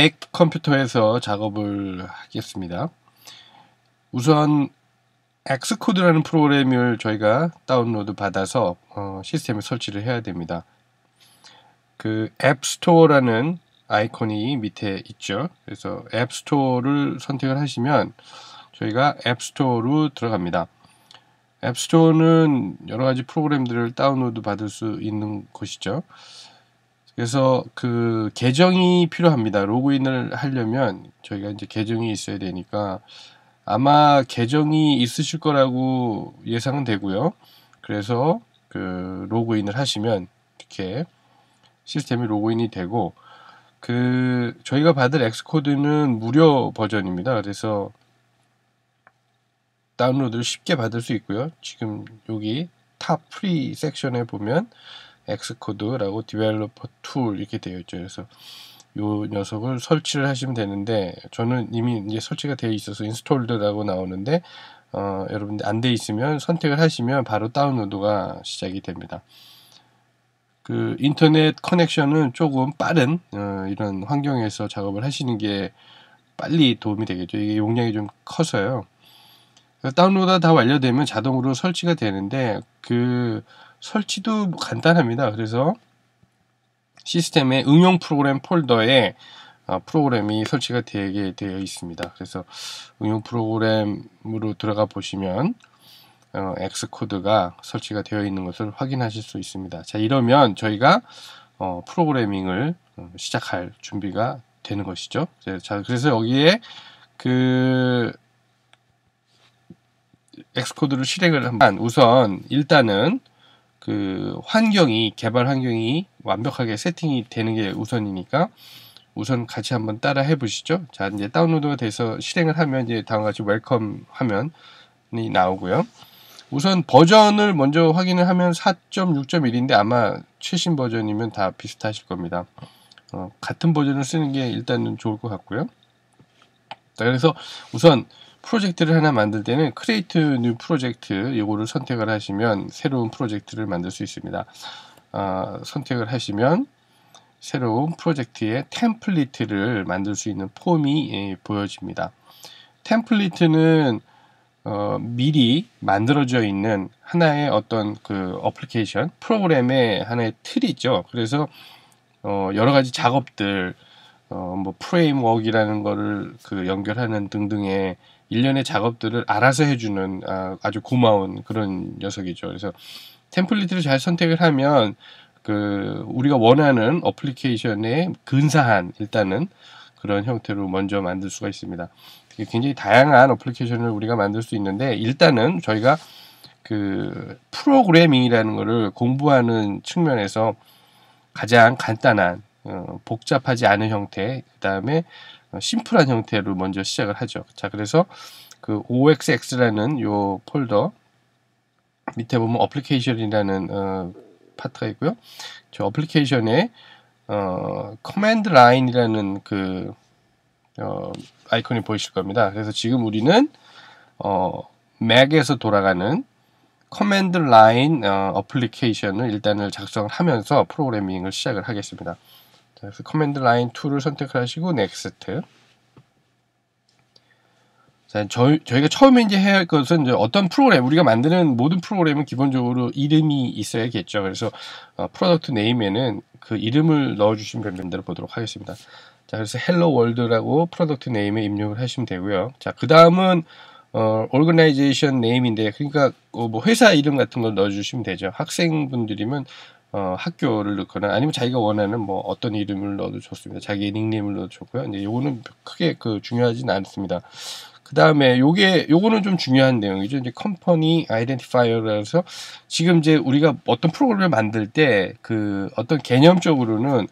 맥 컴퓨터에서 작업을 하겠습니다. 우선 엑스코드라는 프로그램을 저희가 다운로드 받아서 어, 시스템에 설치를 해야 됩니다. 그 앱스토어라는 아이콘이 밑에 있죠. 그래서 앱스토어를 선택을 하시면 저희가 앱스토어로 들어갑니다. 앱스토어는 여러 가지 프로그램들을 다운로드 받을 수 있는 곳이죠. 그래서 그 계정이 필요합니다. 로그인을 하려면 저희가 이제 계정이 있어야 되니까 아마 계정이 있으실 거라고 예상은 되고요. 그래서 그 로그인을 하시면 이렇게 시스템이 로그인이 되고 그 저희가 받을 엑스코드는 무료 버전입니다. 그래서 다운로드를 쉽게 받을 수 있고요. 지금 여기 탑 프리 섹션에 보면 엑스코드라고 디벨로퍼 툴 이렇게 되어 있죠. 그래서 요 녀석을 설치를 하시면 되는데 저는 이미 이제 설치가 되어 있어서 인스톨드라고 나오는데 어, 여러분들 안 돼 있으면 선택을 하시면 바로 다운로드가 시작이 됩니다. 그 인터넷 커넥션은 조금 빠른 어, 이런 환경에서 작업을 하시는 게 빨리 도움이 되겠죠. 이게 용량이 좀 커서요. 다운로드가 다 완료되면 자동으로 설치가 되는데 그 설치도 간단합니다. 그래서 시스템의 응용 프로그램 폴더에 어, 프로그램이 설치가 되게 되어 있습니다. 그래서 응용 프로그램으로 들어가 보시면 어, X코드가 설치가 되어 있는 것을 확인하실 수 있습니다. 자 이러면 저희가 어, 프로그래밍을 어, 시작할 준비가 되는 것이죠. 자 그래서 여기에 그 X코드를 실행을 하면 우선 일단은 그 환경이 개발 환경이 완벽하게 세팅이 되는 게 우선이니까 우선 같이 한번 따라 해보시죠. 자 이제 다운로드가 돼서 실행을 하면 이제 다음과 같이 웰컴 화면이 나오고요. 우선 버전을 먼저 확인을 하면 4.6.1인데 아마 최신 버전이면 다 비슷하실 겁니다. 어, 같은 버전을 쓰는 게 일단은 좋을 것 같고요. 자, 그래서 우선 프로젝트를 하나 만들 때는 크리에이트 뉴 프로젝트 이거를 선택을 하시면 새로운 프로젝트를 만들 수 있습니다. 어, 선택을 하시면 새로운 프로젝트의 템플릿을 만들 수 있는 폼이 예, 보여집니다. 템플릿은 어, 미리 만들어져 있는 하나의 어떤 그 어플리케이션 프로그램의 하나의 틀이죠. 그래서 어, 여러 가지 작업들 어, 뭐 프레임워크이라는 거를 그 연결하는 등등의 일련의 작업들을 알아서 해주는 아, 아주 고마운 그런 녀석이죠. 그래서 템플릿을 잘 선택을 하면 그 우리가 원하는 어플리케이션의 근사한 일단은 그런 형태로 먼저 만들 수가 있습니다. 굉장히 다양한 어플리케이션을 우리가 만들 수 있는데 일단은 저희가 그 프로그래밍이라는 것을 공부하는 측면에서 가장 간단한 어, 복잡하지 않은 형태 그 다음에 어, 심플한 형태로 먼저 시작을 하죠. 자, 그래서 그 OXX라는 요 폴더 밑에 보면 어플리케이션이라는 어, 파트가 있고요. 저 어플리케이션에 어, 커맨드 라인이라는 그 어, 아이콘이 보이실 겁니다. 그래서 지금 우리는 어, 맥에서 돌아가는 커맨드 라인 어, 어플리케이션을 일단을 작성을 하면서 프로그래밍을 시작을 하겠습니다. 그래서 커맨드 라인 2를 선택을 하시고 넥스트. 자, 저, 저희가 처음에 이제 해야 할 것은 이제 어떤 프로그램, 우리가 만드는 모든 프로그램은 기본적으로 이름이 있어야겠죠. 그래서 어, 프로덕트 네임에는 그 이름을 넣어주시면 됩니다. 보도록 하겠습니다. 자, 그래서 헬로 월드라고 프로덕트 네임에 입력을 하시면 되고요. 자, 그 다음은 어, organization name인데, 그러니까 어, 뭐 회사 이름 같은 걸 넣어주시면 되죠. 학생분들이면 어, 학교를 넣거나 아니면 자기가 원하는 뭐 어떤 이름을 넣어도 좋습니다. 자기의 닉네임을 넣어도 좋고요. 이제 요거는 크게 그 중요하진 않습니다. 그 다음에 요게 요거는 좀 중요한 내용이죠. 이제 컴퍼니 아이덴티파이어라서 지금 이제 우리가 어떤 프로그램을 만들 때 그 어떤 개념적으로는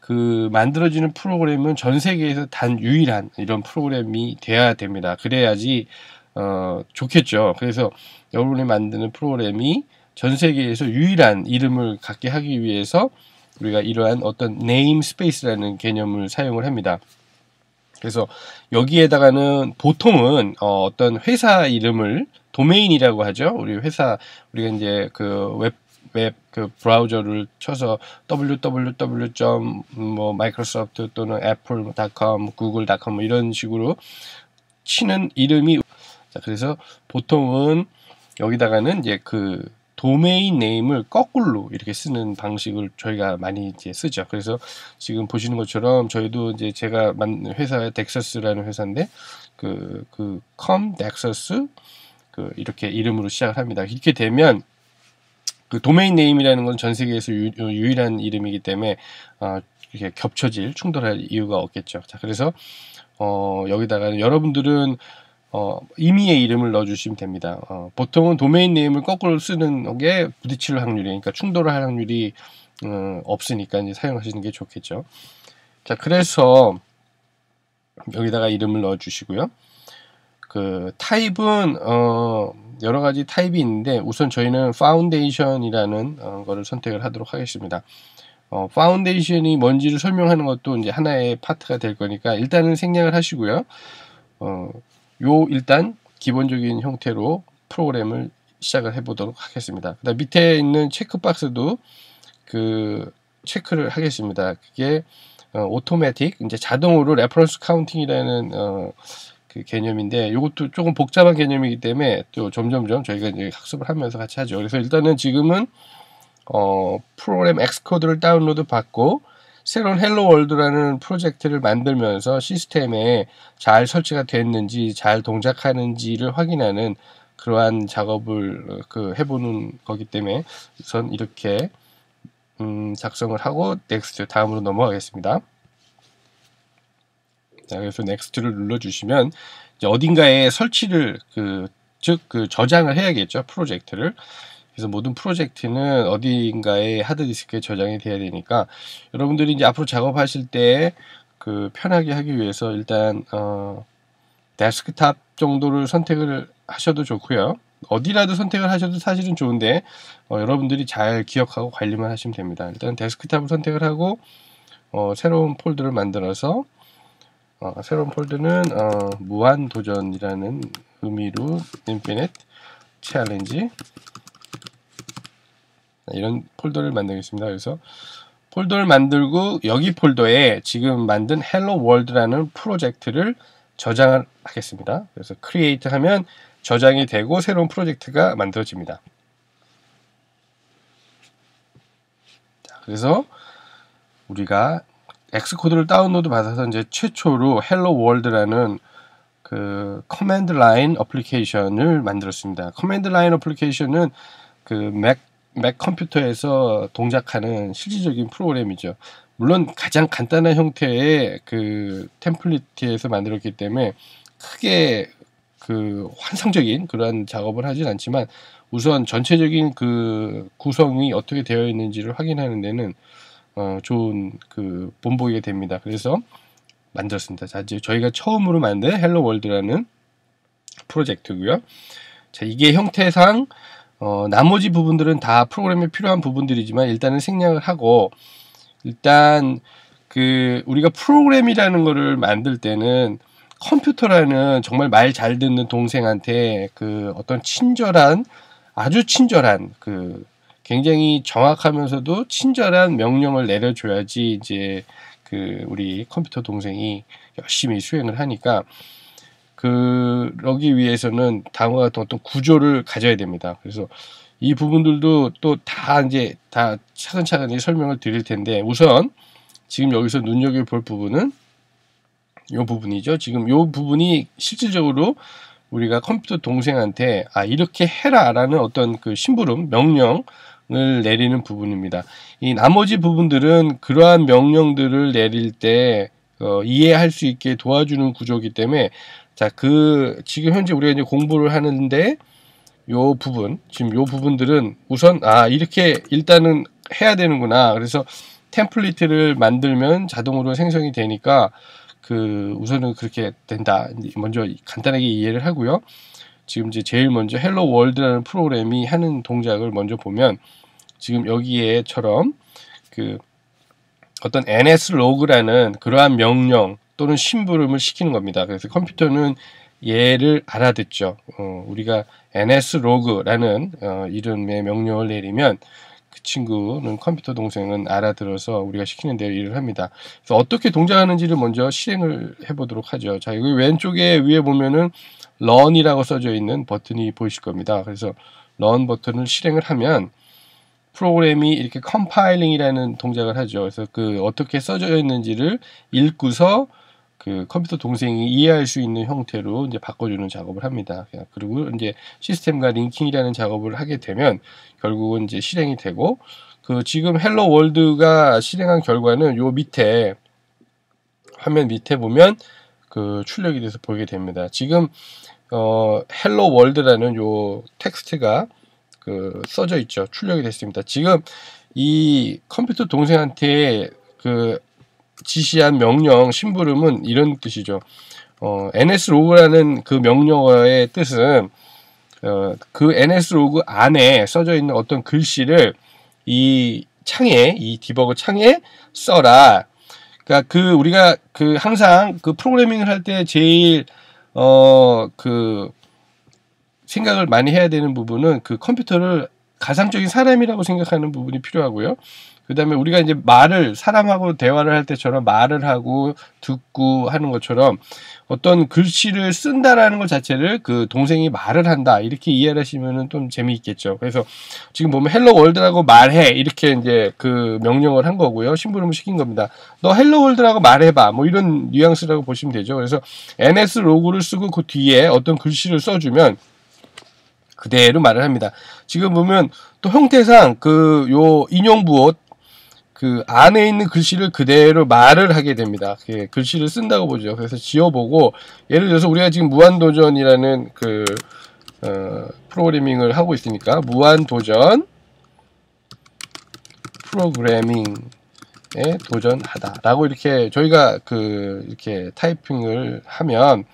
그 만들어지는 프로그램은 전 세계에서 단 유일한 이런 프로그램이 돼야 됩니다. 그래야지 어 좋겠죠. 그래서 여러분이 만드는 프로그램이 전 세계에서 유일한 이름을 갖게 하기 위해서 우리가 이러한 어떤 네임 스페이스라는 개념을 사용을 합니다. 그래서 여기에다가는 보통은 어, 어떤 회사 이름을 도메인이라고 하죠. 우리 회사 우리가 이제 그 웹 웹 그 브라우저를 쳐서 www.뭐 마이크로소프트 또는 애플.com, 구글.com 뭐 이런 식으로 치는 이름이 자 그래서 보통은 여기다가는 이제 그 도메인 네임을 거꾸로 이렇게 쓰는 방식을 저희가 많이 이제 쓰죠. 그래서 지금 보시는 것처럼 저희도 이제 제가 만 회사 덱서스라는 회사인데 그, 그, 컴, 덱서스, 그, 이렇게 이름으로 시작을 합니다. 이렇게 되면 그 도메인 네임이라는 건 전 세계에서 유, 일한 이름이기 때문에 어, 이렇게 겹쳐질 충돌할 이유가 없겠죠. 자, 그래서 어, 여기다가 여러분들은 어, 임의의 이름을 넣어주시면 됩니다. 어, 보통은 도메인 네임을 거꾸로 쓰는 게 부딪힐 확률이, 그러니까 충돌을 할 확률이 어, 없으니까 이제 사용하시는 게 좋겠죠. 자, 그래서 여기다가 이름을 넣어주시고요. 그 타입은 어, 여러 가지 타입이 있는데 우선 저희는 파운데이션이라는 어, 거를 선택을 하도록 하겠습니다. 어, 파운데이션이 뭔지를 설명하는 것도 이제 하나의 파트가 될 거니까 일단은 생략을 하시고요. 어, 요 일단 기본적인 형태로 프로그램을 시작을 해보도록 하겠습니다. 그다음 밑에 있는 체크박스도 그 체크를 하겠습니다. 그게 어, 오토매틱 이제 자동으로 레퍼런스 카운팅이라는 어, 그 개념인데 이것도 조금 복잡한 개념이기 때문에 또 점점점 저희가 이제 학습을 하면서 같이 하죠. 그래서 일단은 지금은 어, 프로그램 엑스코드를 다운로드 받고 새로운 헬로 월드라는 프로젝트를 만들면서 시스템에 잘 설치가 됐는지 잘 동작하는지를 확인하는 그러한 작업을 어, 그 해보는 거기 때문에 우선 이렇게 음, 작성을 하고 넥스트 다음으로 넘어가겠습니다. 자, 그래서 넥스트를 눌러주시면 어딘가에 설치를 그, 즉, 그 저장을 해야겠죠. 프로젝트를. 그래서 모든 프로젝트는 어디인가에 하드디스크에 저장이 돼야 되니까 여러분들이 이제 앞으로 작업하실 때 그 편하게 하기 위해서 일단 어 데스크탑 정도를 선택을 하셔도 좋고요. 어디라도 선택을 하셔도 사실은 좋은데 어, 여러분들이 잘 기억하고 관리만 하시면 됩니다. 일단 데스크탑을 선택을 하고 어, 새로운 폴더를 만들어서 어, 새로운 폴더는 어, 무한 도전이라는 의미로 infinite challenge 이런 폴더를 만들겠습니다. 그래서 폴더를 만들고 여기 폴더에 지금 만든 헬로 월드라는 프로젝트를 저장을 하겠습니다. 그래서 create 하면 저장이 되고 새로운 프로젝트가 만들어집니다. 자, 그래서 우리가 엑스코드를 다운로드 받아서 이제 최초로 헬로 월드라는 그 커맨드 라인 어플리케이션을 만들었습니다. 커맨드 라인 어플리케이션은 그 맥 맥 컴퓨터에서 동작하는 실질적인 프로그램이죠. 물론 가장 간단한 형태의 그 템플릿에서 만들었기 때문에 크게 그 환상적인 그러한 작업을 하진 않지만 우선 전체적인 그 구성이 어떻게 되어 있는지를 확인하는 데는 어 좋은 그 본보이게 됩니다. 그래서 만들었습니다. 자, 이제 저희가 처음으로 만든 헬로 월드라는 프로젝트고요. 자, 이게 형태상 어, 나머지 부분들은 다 프로그램에 필요한 부분들이지만 일단은 생략을 하고 일단 그 우리가 프로그램이라는 거를 만들 때는 컴퓨터라는 정말 말 잘 듣는 동생한테 그 어떤 친절한 아주 친절한 그 굉장히 정확하면서도 친절한 명령을 내려줘야지 이제 그 우리 컴퓨터 동생이 열심히 수행을 하니까 그러기 위해서는 다음과 같은 어떤 구조를 가져야 됩니다. 그래서 이 부분들도 또 다 이제 다 차근차근 설명을 드릴 텐데 우선 지금 여기서 눈여겨 볼 부분은 이 부분이죠. 지금 이 부분이 실질적으로 우리가 컴퓨터 동생한테 아 이렇게 해라라는 어떤 그 심부름 명령을 내리는 부분입니다. 이 나머지 부분들은 그러한 명령들을 내릴 때 어, 이해할 수 있게 도와주는 구조이기 때문에 자, 그 지금 현재 우리가 이제 공부를 하는데 요 부분, 지금 요 부분들은 우선 아, 이렇게 일단은 해야 되는구나. 그래서 템플릿을 만들면 자동으로 생성이 되니까 그 우선은 그렇게 된다. 먼저 간단하게 이해를 하고요. 지금 이제 제일 먼저 헬로 월드라는 프로그램이 하는 동작을 먼저 보면 지금 여기에처럼 그 어떤 ns 로그라는 그러한 명령 또는 심부름을 시키는 겁니다. 그래서 컴퓨터는 얘를 알아듣죠. 어, 우리가 ns 로그라는 어, 이름의 명령을 내리면 그 친구는 컴퓨터 동생은 알아들어서 우리가 시키는 대로 일을 합니다. 그래서 어떻게 동작하는지를 먼저 실행을 해보도록 하죠. 자, 여기 왼쪽에 위에 보면은 런이라고 써져 있는 버튼이 보이실 겁니다. 그래서 런 버튼을 실행을 하면 프로그램이 이렇게 컴파일링이라는 동작을 하죠. 그래서 그 어떻게 써져 있는지를 읽고서 그 컴퓨터 동생이 이해할 수 있는 형태로 이제 바꿔주는 작업을 합니다. 그리고 이제 시스템과 링킹이라는 작업을 하게 되면 결국은 이제 실행이 되고 그 지금 헬로 월드가 실행한 결과는 요 밑에 화면 밑에 보면 그 출력이 돼서 보이게 됩니다. 지금 어 헬로 월드라는 요 텍스트가 그 써져 있죠. 출력이 됐습니다. 지금 이 컴퓨터 동생한테 그 지시한 명령 심부름은 이런 뜻이죠. 어, ns로그라는 그 명령어의 뜻은 어, 그 ns로그 안에 써져 있는 어떤 글씨를 이 창에 이 디버그 창에 써라. 그러니까 그 우리가 그 항상 그 프로그래밍을 할 때 제일 어 그 생각을 많이 해야 되는 부분은 그 컴퓨터를 가상적인 사람이라고 생각하는 부분이 필요하고요. 그 다음에 우리가 이제 말을, 사람하고 대화를 할 때처럼 말을 하고 듣고 하는 것처럼 어떤 글씨를 쓴다라는 것 자체를 그 동생이 말을 한다. 이렇게 이해를 하시면은 좀 재미있겠죠. 그래서 지금 보면 헬로 월드라고 말해. 이렇게 이제 그 명령을 한 거고요. 심부름을 시킨 겁니다. 너 헬로 월드라고 말해봐. 뭐 이런 뉘앙스라고 보시면 되죠. 그래서 ns 로고를 쓰고 그 뒤에 어떤 글씨를 써주면 그대로 말을 합니다. 지금 보면 또 형태상 그 요 인용 부호 그 안에 있는 글씨를 그대로 말을 하게 됩니다. 예, 글씨를 쓴다고 보죠. 그래서 지어보고 예를 들어서 우리가 지금 무한도전이라는 그 어, 프로그래밍을 하고 있으니까 무한도전 프로그래밍에 도전하다라고 이렇게 저희가 그 이렇게 타이핑을 하면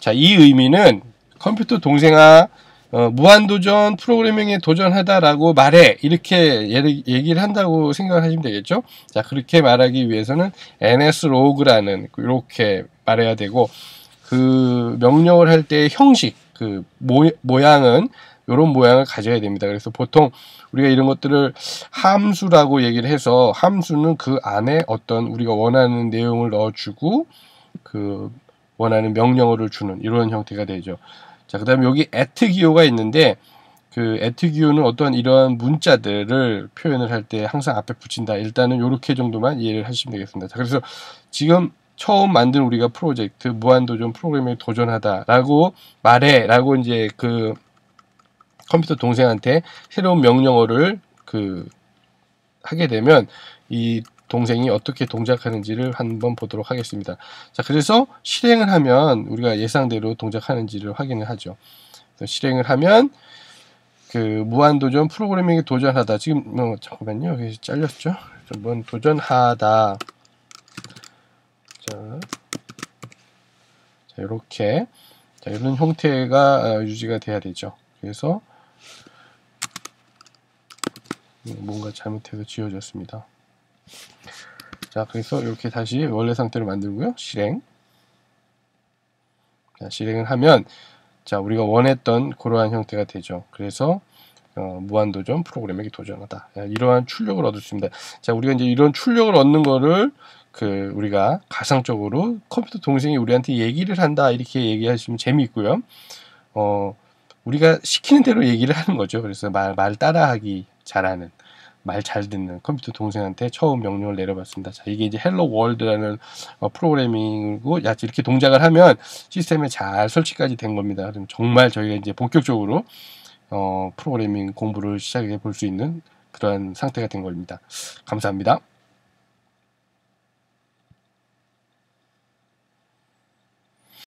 자 이 의미는 컴퓨터 동생아 어, 무한도전 프로그래밍에 도전하다라고 말해. 이렇게 얘기를 한다고 생각을 하시면 되겠죠? 자 그렇게 말하기 위해서는 nslog라는 이렇게 말해야 되고 그 명령을 할 때 형식 그 모, 모양은 이런 모양을 가져야 됩니다. 그래서 보통 우리가 이런 것들을 함수라고 얘기를 해서 함수는 그 안에 어떤 우리가 원하는 내용을 넣어주고 그 원하는 명령어를 주는 이런 형태가 되죠 자, 그 다음에 여기 at 기호가 있는데 그 at 기호는 어떤 이러한 문자들을 표현을 할 때 항상 앞에 붙인다. 일단은 이렇게 정도만 이해를 하시면 되겠습니다. 자, 그래서 지금 처음 만든 우리가 프로젝트 무한도전 프로그램에 도전하다라고 말해라고 이제 그 컴퓨터 동생한테 새로운 명령어를 그 하게 되면 이 동생이 어떻게 동작하는지를 한번 보도록 하겠습니다. 자, 그래서 실행을 하면 우리가 예상대로 동작하는지를 확인을 하죠. 실행을 하면 그 무한도전 프로그래밍에 도전하다. 지금 뭐 잠깐만요. 여기 잘렸죠? 한번 도전하다. 자, 자 이렇게. 자, 이런 형태가 어, 유지가 돼야 되죠. 그래서 뭔가 잘못해서 지워졌습니다 자, 그래서 이렇게 다시 원래 상태로 만들고요. 실행. 자, 실행을 하면 자, 우리가 원했던 그러한 형태가 되죠. 그래서 어, 무한도전 프로그램에게 도전하다. 자, 이러한 출력을 얻을 수 있습니다. 자, 우리가 이제 이런 출력을 얻는 거를 그 우리가 가상적으로 컴퓨터 동생이 우리한테 얘기를 한다 이렇게 얘기하시면 재미있고요. 어, 우리가 시키는 대로 얘기를 하는 거죠. 그래서 말, 말 따라하기 잘하는. 말 잘 듣는 컴퓨터 동생한테 처음 명령을 내려봤습니다. 자, 이게 이제 헬로 월드라는 어, 프로그래밍이고, 야, 이렇게 동작을 하면 시스템에 잘 설치까지 된 겁니다. 그럼 정말 저희가 이제 본격적으로 어, 프로그래밍 공부를 시작해 볼 수 있는 그러한 상태가 된 겁니다. 감사합니다.